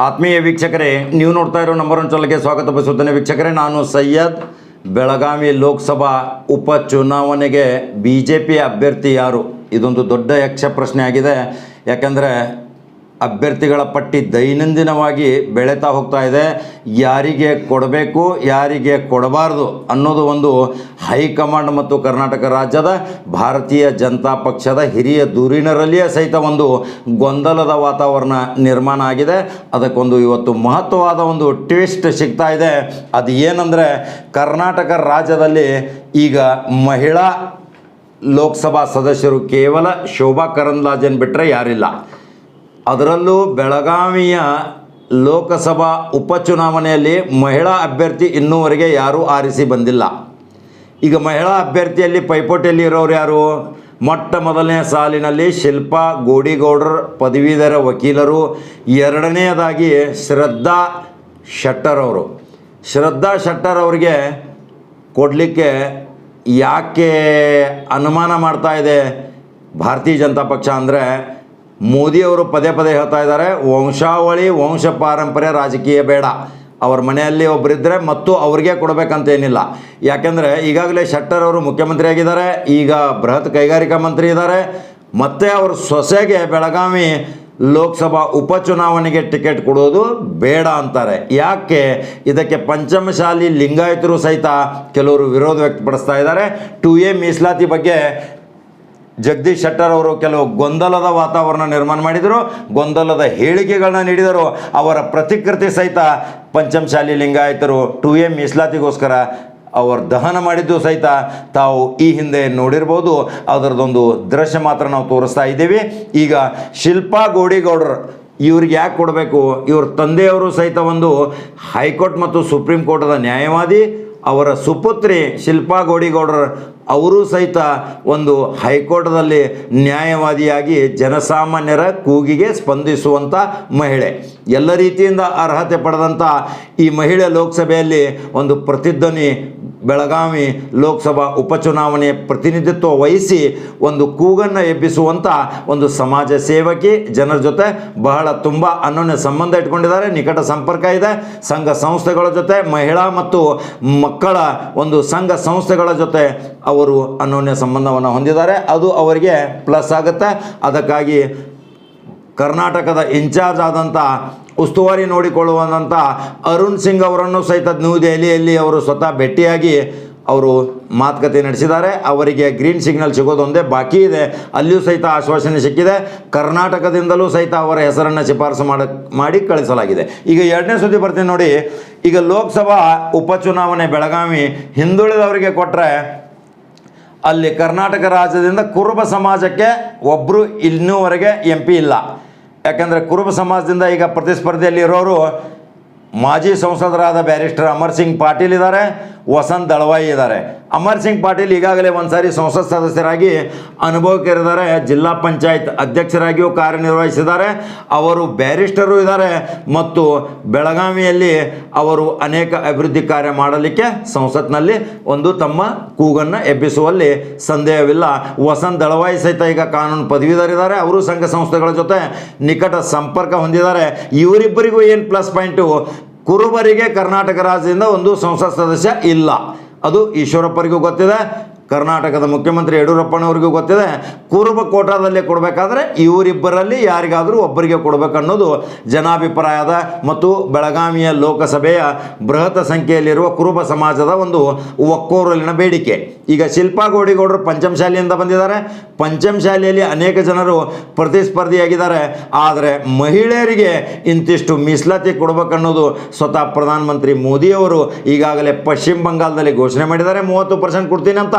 ಆತ್ಮೀಯ ವೀಕ್ಷಕರೇ, ನೀವು ನೋಡ್ತಾ ಇರೋ ನಂಬರ್ ಒನ್ ಚಾನಲ್ಗೆ ಸ್ವಾಗತ ಬಯಸುತ್ತೇನೆ ವೀಕ್ಷಕರೇ, ನಾನು ಸೈಯದ್ ಬೆಳಗಾವಿ ಲೋಕಸಭಾ ಉಪಚುನಾವಣೆಗೆ ಬಿ ಅಭ್ಯರ್ಥಿ ಯಾರು? ಇದೊಂದು ದೊಡ್ಡ ಯಕ್ಷ ಪ್ರಶ್ನೆ ಆಗಿದೆ. ಯಾಕಂದರೆ ಅಭ್ಯರ್ಥಿಗಳ ಪಟ್ಟಿ ದೈನಂದಿನವಾಗಿ ಬೆಳೀತಾ ಹೋಗ್ತಾ ಇದೆ. ಯಾರಿಗೆ ಕೊಡಬೇಕು, ಯಾರಿಗೆ ಕೊಡಬಾರ್ದು ಅನ್ನೋದು ಒಂದು ಹೈಕಮಾಂಡ್ ಮತ್ತು ಕರ್ನಾಟಕ ರಾಜ್ಯದ ಭಾರತೀಯ ಜನತಾ ಪಕ್ಷದ ಹಿರಿಯ ದೂರಿನರಲ್ಲಿಯೇ ಸಹಿತ ಒಂದು ಗೊಂದಲದ ವಾತಾವರಣ ನಿರ್ಮಾಣ ಆಗಿದೆ. ಅದಕ್ಕೊಂದು ಇವತ್ತು ಮಹತ್ವವಾದ ಒಂದು ಟ್ವಿಸ್ಟ್ ಸಿಗ್ತಾ ಇದೆ. ಅದು ಏನಂದರೆ, ಕರ್ನಾಟಕ ರಾಜ್ಯದಲ್ಲಿ ಈಗ ಮಹಿಳಾ ಲೋಕಸಭಾ ಸದಸ್ಯರು ಕೇವಲ ಶೋಭಾ ಕರಂದ್ಲಾಜೆನ್ ಬಿಟ್ಟರೆ ಯಾರಿಲ್ಲ. ಅದರಲ್ಲೂ ಬೆಳಗಾವಿಯ ಲೋಕಸಭಾ ಉಪಚುನಾವಣೆಯಲ್ಲಿ ಮಹಿಳಾ ಅಭ್ಯರ್ಥಿ ಇನ್ನೂವರೆಗೆ ಯಾರೂ ಆರಿಸಿ ಬಂದಿಲ್ಲ. ಈಗ ಮಹಿಳಾ ಅಭ್ಯರ್ಥಿಯಲ್ಲಿ ಪೈಪೋಟಿಯಲ್ಲಿ ಇರೋರು ಯಾರು? ಮೊಟ್ಟ ಮೊದಲನೇ ಸಾಲಿನಲ್ಲಿ ಶಿಲ್ಪಾ ಗೋಡಿಗೌಡರ್, ಪದವೀಧರ ವಕೀಲರು, ಎರಡನೆಯದಾಗಿ ಶ್ರದ್ಧಾ ಶೆಟ್ಟರ್ ಅವರು. ಶ್ರದ್ಧಾ ಶೆಟ್ಟರ್ ಅವರಿಗೆ ಕೊಡಲಿಕ್ಕೆ ಯಾಕೆ ಅನುಮಾನ ಮಾಡ್ತಾ ಇದೆ? ಭಾರತೀಯ ಜನತಾ ಪಕ್ಷ ಅಂದರೆ ಮೋದಿಯವರು ಪದೇ ಪದೇ ಹೇಳ್ತಾ ಇದ್ದಾರೆ, ವಂಶಾವಳಿ, ವಂಶ ಪಾರಂಪರ್ಯ ರಾಜಕೀಯ ಬೇಡ. ಅವ್ರ ಮನೆಯಲ್ಲಿ ಒಬ್ಬರಿದ್ದರೆ ಮತ್ತು ಅವ್ರಿಗೆ ಕೊಡಬೇಕಂತೇನಿಲ್ಲ ಯಾಕೆಂದರೆ ಈಗಾಗಲೇ ಶೆಟ್ಟರ್ ಅವರು ಮುಖ್ಯಮಂತ್ರಿ ಆಗಿದ್ದಾರೆ, ಈಗ ಬೃಹತ್ ಕೈಗಾರಿಕಾ ಮಂತ್ರಿ ಇದ್ದಾರೆ, ಮತ್ತು ಅವ್ರ ಸೊಸೆಗೆ ಬೆಳಗಾವಿ ಲೋಕಸಭಾ ಉಪಚುನಾವಣೆಗೆ ಟಿಕೆಟ್ ಕೊಡೋದು ಬೇಡ ಅಂತಾರೆ. ಯಾಕೆ? ಇದಕ್ಕೆ ಪಂಚಮಶಾಲಿ ಲಿಂಗಾಯತರು ಸಹಿತ ಕೆಲವರು ವಿರೋಧ ವ್ಯಕ್ತಪಡಿಸ್ತಾ ಇದ್ದಾರೆ. ಟು ಎ ಮೀಸಲಾತಿ ಬಗ್ಗೆ ಜಗದೀಶ್ ಶೆಟ್ಟರ್ ಅವರು ಕೆಲವು ಗೊಂದಲದ ವಾತಾವರಣ ನಿರ್ಮಾಣ ಮಾಡಿದರು, ಗೊಂದಲದ ಹೇಳಿಕೆಗಳನ್ನ ನೀಡಿದರು. ಅವರ ಪ್ರತಿಕೃತಿ ಸಹಿತ ಪಂಚಮಶಾಲಿ ಲಿಂಗಾಯತರು ಟು ಎ ಮೀಸಲಾತಿಗೋಸ್ಕರ ಅವರು ದಹನ ಮಾಡಿದ್ದು ಸಹಿತ ತಾವು ಈ ಹಿಂದೆ ನೋಡಿರ್ಬೋದು. ಅದರದೊಂದು ದೃಶ್ಯ ಮಾತ್ರ ನಾವು ತೋರಿಸ್ತಾ ಇದ್ದೀವಿ. ಈಗ ಶಿಲ್ಪಾ ಗೋಡಿಗೌಡರು ಇವ್ರಿಗೆ ಯಾಕೆ ಕೊಡಬೇಕು? ಇವ್ರ ತಂದೆಯವರು ಸಹಿತ ಒಂದು ಹೈಕೋರ್ಟ್ ಮತ್ತು ಸುಪ್ರೀಂ ಕೋರ್ಟದ ನ್ಯಾಯವಾದಿ, ಅವರ ಸುಪುತ್ರಿ ಶಿಲ್ಪಾ ಗೋಡಿಗೌಡರ್ ಅವರು ಸಹಿತ ಒಂದು ಹೈಕೋರ್ಟ್ದಲ್ಲಿ ನ್ಯಾಯವಾದಿಯಾಗಿ ಜನಸಾಮಾನ್ಯರ ಕೂಗಿಗೆ ಸ್ಪಂದಿಸುವಂಥ ಮಹಿಳೆ. ಎಲ್ಲ ರೀತಿಯಿಂದ ಅರ್ಹತೆ ಪಡೆದಂಥ ಈ ಮಹಿಳೆ ಲೋಕಸಭೆಯಲ್ಲಿ ಒಂದು ಪ್ರತಿಧ್ವನಿ ಬೆಳಗಾವಿ ಲೋಕಸಭಾ ಉಪಚುನಾವಣೆ ಪ್ರತಿನಿಧಿತ್ವ ವಹಿಸಿ ಒಂದು ಕೂಗನ್ನು ಎಬ್ಬಿಸುವಂಥ ಒಂದು ಸಮಾಜ ಸೇವಕಿ ಜನರ ಜೊತೆ ಬಹಳ ತುಂಬ ಅನ್ನೋನ್ಯ ಸಂಬಂಧ ಇಟ್ಕೊಂಡಿದ್ದಾರೆ. ನಿಕಟ ಸಂಪರ್ಕ ಇದೆ. ಸಂಘ ಸಂಸ್ಥೆಗಳ ಜೊತೆ, ಮಹಿಳಾ ಮತ್ತು ಮಕ್ಕಳ ಒಂದು ಸಂಘ ಸಂಸ್ಥೆಗಳ ಜೊತೆ ಅವರು ಅನ್ಯೋನ್ಯ ಸಂಬಂಧವನ್ನು ಹೊಂದಿದ್ದಾರೆ. ಅದು ಅವರಿಗೆ ಪ್ಲಸ್ ಆಗುತ್ತೆ. ಅದಕ್ಕಾಗಿ ಕರ್ನಾಟಕದ ಇನ್ಚಾರ್ಜ್ ಆದಂಥ ಉಸ್ತುವಾರಿ ನೋಡಿಕೊಳ್ಳುವಂಥ ಅರುಣ್ ಸಿಂಗ್ ಅವರನ್ನು ಸಹಿತ ನ್ಯೂ ದೆಹಲಿಯಲ್ಲಿ ಅವರು ಸ್ವತಃ ಭೇಟಿಯಾಗಿ ಅವರು ಮಾತುಕತೆ ನಡೆಸಿದ್ದಾರೆ. ಅವರಿಗೆ ಗ್ರೀನ್ ಸಿಗ್ನಲ್ ಸಿಗೋದೊಂದೇ ಬಾಕಿ ಇದೆ. ಅಲ್ಲಿಯೂ ಸಹಿತ ಆಶ್ವಾಸನೆ ಸಿಕ್ಕಿದೆ. ಕರ್ನಾಟಕದಿಂದಲೂ ಸಹಿತ ಅವರ ಹೆಸರನ್ನು ಶಿಫಾರಸು ಮಾಡ, ಮಾಡಿ ಕಳಿಸಲಾಗಿದೆ. ಈಗ ಎರಡನೇ ಸುದ್ದಿ ಬರ್ತೀನಿ ನೋಡಿ. ಈಗ ಲೋಕಸಭಾ ಉಪಚುನಾವಣೆ ಬೆಳಗಾವಿ ಹಿಂದುಳಿದವರಿಗೆ ಕೊಟ್ಟರೆ ಅಲ್ಲಿ ಕರ್ನಾಟಕ ರಾಜ್ಯದಿಂದ ಕುರುಬ ಸಮಾಜಕ್ಕೆ ಒಬ್ಬರು ಇನ್ನೂವರೆಗೆ ಎಂ ಇಲ್ಲ. ಯಾಕಂದರೆ ಕುರುಬ ಸಮಾಜದಿಂದ ಈಗ ಪ್ರತಿಸ್ಪರ್ಧೆಯಲ್ಲಿ ಇರೋರು ಮಾಜಿ ಸಂಸದರಾದ ಬ್ಯಾರಿಸ್ಟರ್ ಅಮರ್ ಸಿಂಗ್ ಪಾಟೀಲ್ ಇದ್ದಾರೆ. ವಸಂತ್ ದಳವಾಯಿ ಇದ್ದಾರೆ. ಅಮರ್ ಸಿಂಗ್ ಪಾಟೀಲ್ ಈಗಾಗಲೇ ಒಂದು ಸಾರಿ ಸಂಸತ್ ಸದಸ್ಯರಾಗಿ ಅನುಭವಕ್ಕಿರಿದ್ದಾರೆ. ಜಿಲ್ಲಾ ಪಂಚಾಯತ್ ಅಧ್ಯಕ್ಷರಾಗಿಯೂ ಕಾರ್ಯನಿರ್ವಹಿಸಿದ್ದಾರೆ. ಅವರು ಬ್ಯಾರಿಸ್ಟರು ಇದ್ದಾರೆ ಮತ್ತು ಬೆಳಗಾವಿಯಲ್ಲಿ ಅವರು ಅನೇಕ ಅಭಿವೃದ್ಧಿ ಕಾರ್ಯ ಮಾಡಲಿಕ್ಕೆ ಸಂಸತ್ನಲ್ಲಿ ಒಂದು ತಮ್ಮ ಕೂಗನ್ನು ಎಬ್ಬಿಸುವಲ್ಲಿ ಸಂದೇಹವಿಲ್ಲ. ವಸಂತ್ ದಳವಾಯಿ ಸಹಿತ ಈಗ ಕಾನೂನು ಪದವೀಧರಿದ್ದಾರೆ. ಅವರು ಸಂಘ ಸಂಸ್ಥೆಗಳ ಜೊತೆ ನಿಕಟ ಸಂಪರ್ಕ ಹೊಂದಿದ್ದಾರೆ. ಇವರಿಬ್ಬರಿಗೂ ಏನು ಪ್ಲಸ್ ಪಾಯಿಂಟು ಕುರುಬರಿಗೆ ಕರ್ನಾಟಕ ರಾಜ್ಯದಿಂದ ಒಂದು ಸಂಸತ್ ಸದಸ್ಯ ಇಲ್ಲ. ಅದು ಈಶ್ವರಪ್ಪರಿಗೂ ಗೊತ್ತಿದೆ. ಕರ್ನಾಟಕದ ಮುಖ್ಯಮಂತ್ರಿ ಯಡಿಯೂರಪ್ಪನವ್ರಿಗೂ ಗೊತ್ತಿದೆ, ಕುರುಬ ಕೋಟಾದಲ್ಲಿ ಕೊಡಬೇಕಾದ್ರೆ ಇವರಿಬ್ಬರಲ್ಲಿ ಯಾರಿಗಾದರೂ ಒಬ್ಬರಿಗೆ ಕೊಡಬೇಕನ್ನೋದು ಜನಾಭಿಪ್ರಾಯದ ಮತ್ತು ಬೆಳಗಾವಿಯ ಲೋಕಸಭೆಯ ಬೃಹತ್ ಸಂಖ್ಯೆಯಲ್ಲಿರುವ ಕುರುಬ ಸಮಾಜದ ಒಂದು ಒಕ್ಕೋರಲಿನ ಬೇಡಿಕೆ. ಈಗ ಶಿಲ್ಪಾ ಗೋಡಿಗೌಡರು ಪಂಚಮಶಾಲಿಯಿಂದ ಬಂದಿದ್ದಾರೆ. ಪಂಚಮಶಾಲಿಯಲ್ಲಿ ಅನೇಕ ಜನರು ಪ್ರತಿಸ್ಪರ್ಧಿಯಾಗಿದ್ದಾರೆ. ಆದರೆ ಮಹಿಳೆಯರಿಗೆ ಇಂತಿಷ್ಟು ಮೀಸಲಾತಿ ಕೊಡಬೇಕನ್ನೋದು ಸ್ವತಃ ಪ್ರಧಾನಮಂತ್ರಿ ಮೋದಿಯವರು ಈಗಾಗಲೇ ಪಶ್ಚಿಮ ಬಂಗಾಳದಲ್ಲಿ ಘೋಷಣೆ ಮಾಡಿದ್ದಾರೆ. ಮೂವತ್ತು ಪರ್ಸೆಂಟ್ ಕೊಡ್ತೀನಿ ಅಂತ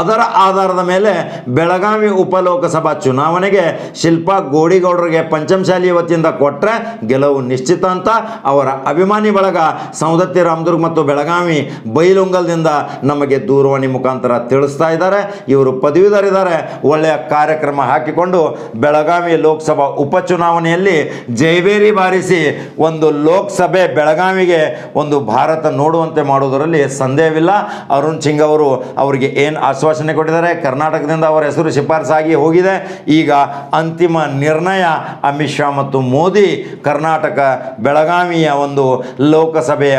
ಅದರ ಆಧಾರದ ಮೇಲೆ ಬೆಳಗಾವಿ ಉಪಲೋಕಸಭಾ ಚುನಾವಣೆಗೆ ಶಿಲ್ಪಾ ಗೋಡಿಗೌಡರಿಗೆ ಪಂಚಮಶಾಲಿ ವತಿಯಿಂದ ಕೊಟ್ಟರೆ ಗೆಲುವು ನಿಶ್ಚಿತ ಅಂತ ಅವರ ಅಭಿಮಾನಿ ಬಳಗ ಸೌದತ್ತಿ ರಾಮದುರ್ಗ್ ಮತ್ತು ಬೆಳಗಾವಿ ಬೈಲುಂಗಲ್ದಿಂದ ನಮಗೆ ದೂರವಾಣಿ ಮುಖಾಂತರ ತಿಳಿಸ್ತಾ ಇದ್ದಾರೆ. ಇವರು ಪದವೀಧರಿದ್ದಾರೆ. ಒಳ್ಳೆಯ ಕಾರ್ಯಕ್ರಮ ಹಾಕಿಕೊಂಡು ಬೆಳಗಾವಿ ಲೋಕಸಭಾ ಉಪಚುನಾವಣೆಯಲ್ಲಿ ಜೈಬೇರಿ ಬಾರಿಸಿ ಒಂದು ಲೋಕಸಭೆ ಬೆಳಗಾವಿಗೆ ಒಂದು ಭಾರತ ನೋಡುವಂತೆ ಮಾಡುವುದರಲ್ಲಿ ಸಂದೇಹವಿಲ್ಲ. ಅರುಣ್ ಸಿಂಗ್ ಅವರು ಅವರಿಗೆ ಏನು ಆಶ್ವಾಸ ಆಶ್ವಾಸನೆ ಕೊಟ್ಟಿದ್ದಾರೆ. ಕರ್ನಾಟಕದಿಂದ ಅವರ ಹೆಸರು ಶಿಫಾರಸಾಗಿ ಹೋಗಿದೆ. ಈಗ ಅಂತಿಮ ನಿರ್ಣಯ ಅಮಿತ್ ಶಾ ಮತ್ತು ಮೋದಿ ಕರ್ನಾಟಕ ಬೆಳಗಾವಿಯ ಒಂದು ಲೋಕಸಭೆಯ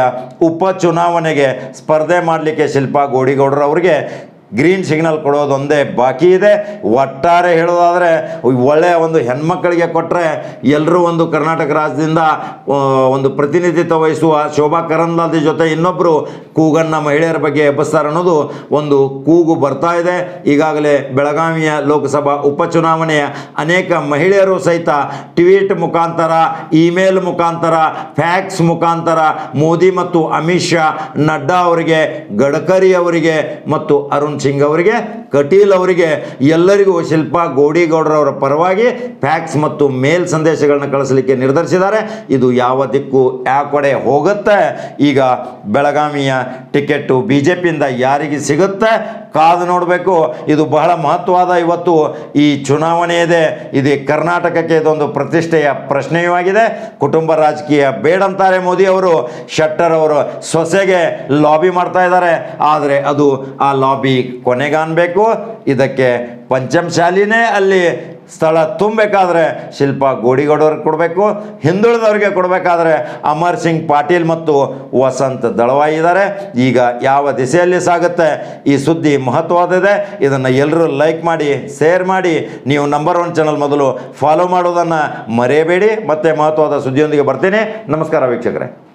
ಉಪಚುನಾವಣೆಗೆ ಸ್ಪರ್ಧೆ ಮಾಡಲಿಕ್ಕೆ ಶಿಲ್ಪಾ ಗೋಡಿಗೌಡರವರಿಗೆ ಗ್ರೀನ್ ಸಿಗ್ನಲ್ ಕೊಡೋದೊಂದೇ ಬಾಕಿ ಇದೆ. ಒಟ್ಟಾರೆ ಹೇಳೋದಾದರೆ ಒಳ್ಳೆಯ ಒಂದು ಹೆಣ್ಮಕ್ಕಳಿಗೆ ಕೊಟ್ಟರೆ ಎಲ್ಲರೂ ಒಂದು ಕರ್ನಾಟಕ ರಾಜ್ಯದಿಂದ ಒಂದು ಪ್ರತಿನಿಧಿತ್ವ ವಹಿಸುವ ಶೋಭಾ ಕರಂದ್ಲಾಜೆ ಜೊತೆ ಇನ್ನೊಬ್ಬರು ಕೂಗನ್ನು ಮಹಿಳೆಯರ ಬಗ್ಗೆ ಎಬ್ಬಿಸ್ತಾರೆ ಅನ್ನೋದು ಒಂದು ಕೂಗು ಬರ್ತಾ ಇದೆ. ಈಗಾಗಲೇ ಬೆಳಗಾವಿಯ ಲೋಕಸಭಾ ಉಪಚುನಾವಣೆಯ ಅನೇಕ ಮಹಿಳೆಯರು ಸಹಿತ ಟ್ವೀಟ್ ಮುಖಾಂತರ, ಇಮೇಲ್ ಮುಖಾಂತರ, ಫ್ಯಾಕ್ಸ್ ಮುಖಾಂತರ ಮೋದಿ ಮತ್ತು ಅಮಿತ್ ಶಾ ನಡ್ಡಾ ಅವರಿಗೆ, ಗಡ್ಕರಿ ಅವರಿಗೆ ಮತ್ತು ಅರುಣ್ ಸಿಂಗ್ ಅವರಿಗೆ, ಕಟೀಲ್ ಅವರಿಗೆ, ಎಲ್ಲರಿಗೂ ಶಿಲ್ಪಾ ಗೋಡಿಗೌಡರವರ ಪರವಾಗಿ ಫ್ಯಾಕ್ಸ್ ಮತ್ತು ಮೇಲ್ ಸಂದೇಶಗಳನ್ನ ಕಳಿಸಲಿಕ್ಕೆ ನಿರ್ಧರಿಸಿದ್ದಾರೆ. ಇದು ಯಾವ ದಿಕ್ಕು, ಯಾವ ಕಡೆ ಹೋಗುತ್ತೆ? ಈಗ ಬೆಳಗಾವಿಯ ಟಿಕೆಟ್ ಬಿ ಜೆ ಪಿಯಿಂದ ಯಾರಿಗೆ ಸಿಗುತ್ತೆ? ಕಾದು ನೋಡಬೇಕು. ಇದು ಬಹಳ ಮಹತ್ವವಾದ ಇವತ್ತು ಈ ಚುನಾವಣೆ ಇದೆ. ಇದು ಕರ್ನಾಟಕಕ್ಕೆ ಇದೊಂದು ಪ್ರತಿಷ್ಠೆಯ ಪ್ರಶ್ನೆಯೂ ಆಗಿದೆ. ಕುಟುಂಬ ರಾಜಕೀಯ ಬೇಡಂತಾರೆ ಮೋದಿ ಅವರು. ಶೆಟ್ಟರ್ ಅವರು ಸೊಸೆಗೆ ಲಾಬಿ ಮಾಡ್ತಾ ಇದ್ದಾರೆ. ಆದರೆ ಅದು ಆ ಲಾಬಿ ಕೊನೆಗಾನ್ಬೇಕು ಇದಕ್ಕೆ ಪಂಚಮಶಾಲಿನೇ ಅಲ್ಲಿ ಸ್ಥಳ ತುಂಬಬೇಕಾದ್ರೆ ಶಿಲ್ಪ ಗೋಡಿಗೌಡವ್ರಿಗೆ ಕೊಡಬೇಕು, ಹಿಂದುಳಿದವ್ರಿಗೆ ಕೊಡಬೇಕಾದ್ರೆ ಅಮರ್ ಸಿಂಗ್ ಪಾಟೀಲ್ ಮತ್ತು ವಸಂತ್ ದಳವಾಯಿ ಇದ್ದಾರೆ. ಈಗ ಯಾವ ದಿಸೆಯಲ್ಲಿ ಸಾಗುತ್ತೆ? ಈ ಸುದ್ದಿ ಮಹತ್ವವಾದಿದೆ ಇದನ್ನು ಎಲ್ಲರೂ ಲೈಕ್ ಮಾಡಿ, ಶೇರ್ ಮಾಡಿ. ನೀವು ನಂಬರ್ ಒನ್ ಚಾನಲ್ ಮೊದಲು ಫಾಲೋ ಮಾಡೋದನ್ನು ಮರೆಯಬೇಡಿ. ಮತ್ತೆ ಮಹತ್ವದ ಸುದ್ದಿಯೊಂದಿಗೆ ಬರ್ತೀನಿ. ನಮಸ್ಕಾರ ವೀಕ್ಷಕರೇ.